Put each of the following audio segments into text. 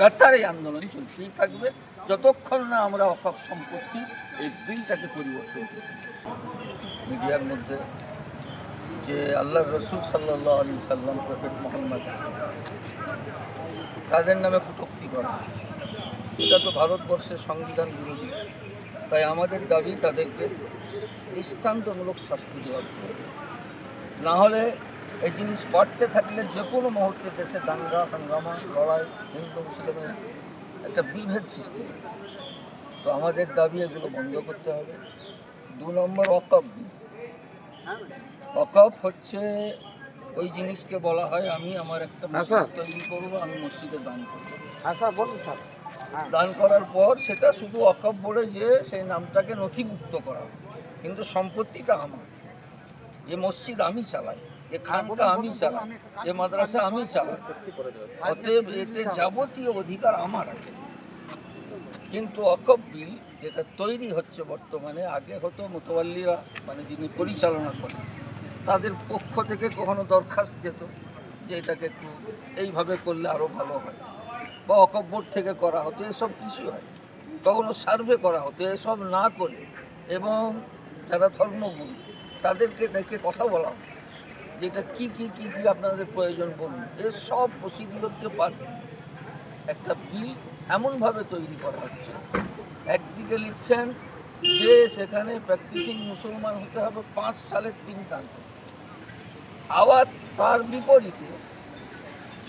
লাগাতার এই আন্দোলন চলতেই থাকবে, যতক্ষণ না আমরা অকাপ সম্পত্তি এই বিলটাকে পরিবর্তন করি মিডিয়ার মধ্যে যে আল্লাহ রসুল সাল্লাহ আলী সাল্লাম, প্রফেট মোহাম্মদ, তাদের নামে কটূক্তি করা এটা তো ভারতবর্ষের সংবিধান বিরোধী তাই আমাদের দাবি তাদেরকে দৃষ্টান্তমূলক শাস্তি দেওয়া। না হলে এই জিনিস বাড়তে থাকলে যে কোনো মুহূর্তে দেশে দাঙ্গা হাঙ্গামা লড়াই হিন্দু মুসলিমের একটা বিভেদ সৃষ্টি হবে। তো আমাদের দাবি এগুলো বন্ধ করতে হবে। দু নম্বর অকপ অকপ হচ্ছে ওই জিনিসকে বলা হয় আমি আমার একটা মসজিদ তৈরি করব আমি মসজিদে দান করব। আচ্ছা বলুন স্যার। হ্যাঁ। দান করার পর সেটা শুধু অকপ বলে যে সেই নামটাকে নথিভুক্ত করা। কিন্তু সম্পত্তিটা আমার। যে মসজিদ আমি চালাই যে খানকা আমি চালাই যে মাদ্রাসা আমি চালাই অতএব এতে যাবতীয় অধিকার আমার আছে। কিন্তু অকপ বিল যেটা তৈরি হচ্ছে বর্তমানে, আগে হতো মোতোয়াল্লিরা মানে যিনি পরিচালনা করেন, তাদের পক্ষ থেকে কখনো দরখাস্ত যেত যে এটাকে একটু এইভাবে করলে আরও ভালো হয়, বা অকপ বোর্ড থেকে করা হতো, এসব কিছু হয়। কখনো সার্ভে করা হতো, এসব না করে, এবং যারা ধর্মগুরু, তাদেরকে ডেকে কথা বলা হতো। যে এটা কী কী কী কী আপনাদের প্রয়োজন বলুন? এসব প্রসিডিওরকে বাদ দিয়ে একটা বিল এমনভাবে তৈরি করা হচ্ছে। একদিকে লিখছেন যে সেখানে প্র্যাকটিসিং মুসলমান হতে হবে পাঁচ সালের তিন তারিখ। আবার তার বিপরীতে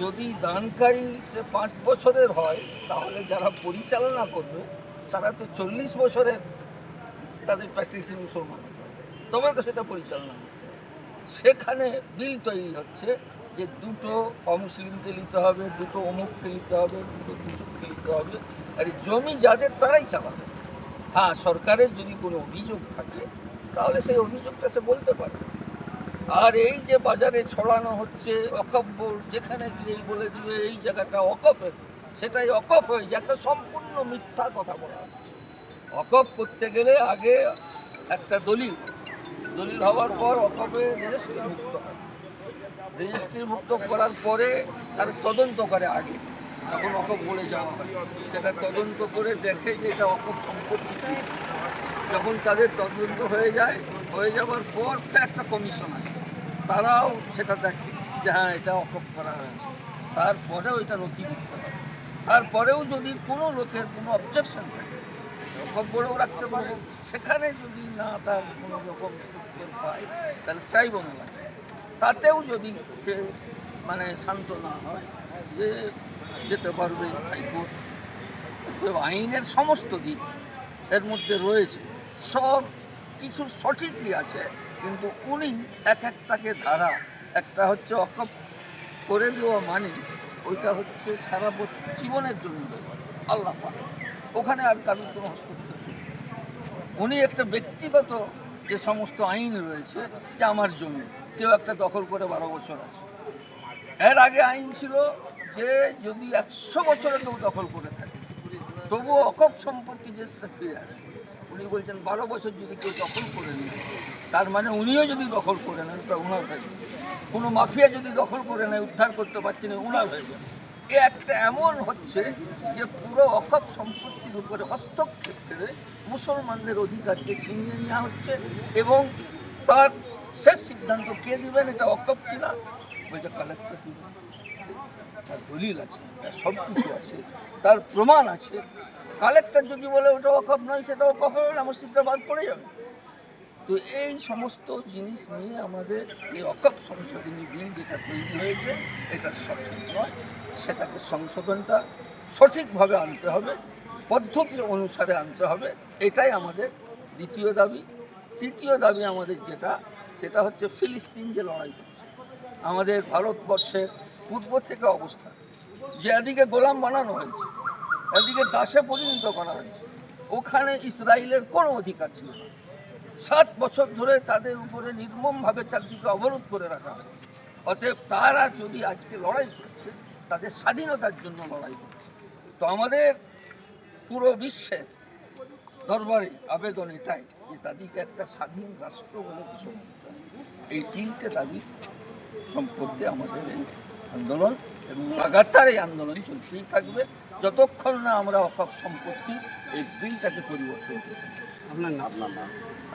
যদি দানকারী সে পাঁচ বছরের হয়, তাহলে যারা পরিচালনা করবে, তারা তো চল্লিশ বছরের তাদের প্র্যাকটিসিং মুসলমান হতে হবে। তবে তো সেটা পরিচালনা সেখানে বিল তৈরি হচ্ছে যে দুটো অমুসলিমকে নিতে হবে, দুটো অমুককে নিতে হবে, দুটো দুসুককে নিতে হবে। আর জমি যাদের, তারাই চালাবে। হ্যাঁ সরকারের যদি কোনো অভিযোগ থাকে, তাহলে সেই অভিযোগটা সে বলতে পারে। আর এই যে বাজারে ছড়ানো হচ্ছে অকপ বোর্ড যেখানে গিয়েই বলে দিবে, এই জায়গাটা অকপের সেটাই অকপ হয়ে যায় একটা সম্পূর্ণ মিথ্যা কথা বলা হচ্ছে। অকপ করতে গেলে আগে একটা দলিল দলিল হওয়ার পর অকপে রেজিস্ট্রি মুক্ত হয়। রেজিস্ট্রি মুক্ত করার পরে তার তদন্ত করে আগে তখন অকপ বলে যাওয়া হয়। সেটা তদন্ত করে দেখে যে এটা অকপ সম্পত্তি। যখন তাদের তদন্ত হয়ে যায়, হয়ে যাওয়ার পর একটা কমিশন আছে তারাও সেটা দেখে যে হ্যাঁ এটা অকপ করা হয়েছে। তারপরেও এটা নথিভুক্ত হয়। তারপরেও যদি কোনো লোকের কোনো অবজেকশন থাকে বলেও রাখতে পারে সেখানে যদি না তার কোনো রকম পায় তাহলে ট্রাইব্যুনাল আছে তাতেও যদি সে মানে শান্ত না হয়, সে যেতে পারবে হাইকোর্ট আইনের সমস্ত দিক এর মধ্যে রয়েছে সব কিছু সঠিকই আছে, কিন্তু উনি এক একটাকে ধারা, একটা হচ্ছে অকপ করে দেওয়া মানে ওইটা হচ্ছে সারা বছর জীবনের জন্য। আল্লাহ পাক। ওখানে আর কারোর কোনো হস্তক্ষেপ। উনি একটা ব্যক্তিগত যে সমস্ত আইন রয়েছে, যে আমার জমি, কেউ একটা দখল করে বারো বছর আছে। এর আগে আইন ছিল যে যদি একশো বছরে কেউ দখল করে থাকে, তবুও অকপ সম্পত্তি যে সেটা ফিরে আসে। উনি বলছেন, বারো বছর যদি কেউ দখল করে নেয়, তার মানে উনিও যদি দখল করে নেন, তা উনার হয়ে কোনো মাফিয়া যদি দখল করে নেয়, উদ্ধার করতে পারছে না, উনার হয়ে যাবে। এ একটা এমন হচ্ছে যে পুরো অকপ সম্পত্তির উপরে হস্তক্ষেপ মুসলমানদের অধিকারকে ছিনিয়ে নেওয়া হচ্ছে এবং তার শেষ সিদ্ধান্ত কে দিবেন এটা অকপ কিনা? বলছে কালেক্টর তার দলিল আছে, তার সব কিছু আছে, তার প্রমাণ আছে। কালেক্টর যদি বলে ওটা অকপ নয়, সেটা অকপ হবে না মসজিদটা বাদ পড়ে যাবে। তো এই সমস্ত জিনিস নিয়ে আমাদের এই অকপ সংশোধনী বিল যেটা তৈরি হয়েছে, এটা সঠিক নয়। সেটাকে সংশোধনটা সঠিকভাবে আনতে হবে। পদ্ধতি অনুসারে আনতে হবে, এটাই আমাদের দ্বিতীয় দাবি। তৃতীয় দাবি আমাদের যেটা, সেটা হচ্ছে ফিলিস্তিন যে লড়াই করছে, আমাদের ভারতবর্ষের পূর্ব থেকে অবস্থা। যে এদিকে গোলাম বানানো হয়েছে, এদিকে দাসে পরিণত করা হয়েছে, ওখানে ইসরায়েলের কোনো অধিকার ছিল না। সাত বছর ধরে তাদের উপরে নির্মমভাবে চারদিকে অবরোধ করে রাখা হয়। অতএব তারা যদি আজকে লড়াই করছে, তাদের স্বাধীনতার জন্য লড়াই করছে, তো আমাদের পুরো বিশ্বের দরবারে আবেদন এটাই যে তাদেরকে একটা স্বাধীন রাষ্ট্র বলে ঘোষণা এই তিনটে দাবি সম্পর্কে আমাদের এই আন্দোলন এবং লাগাতার এই আন্দোলন চলতেই থাকবে। যতক্ষণ না আমরা অকপ সম্পত্তি এই বিলটাকে পরিবর্তন করি আপনার নাম?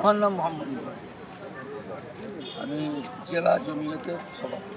আমার নাম মোহাম্মদ ইব্রাহিম। আমি জেলা জমিয়তের সভাপতি।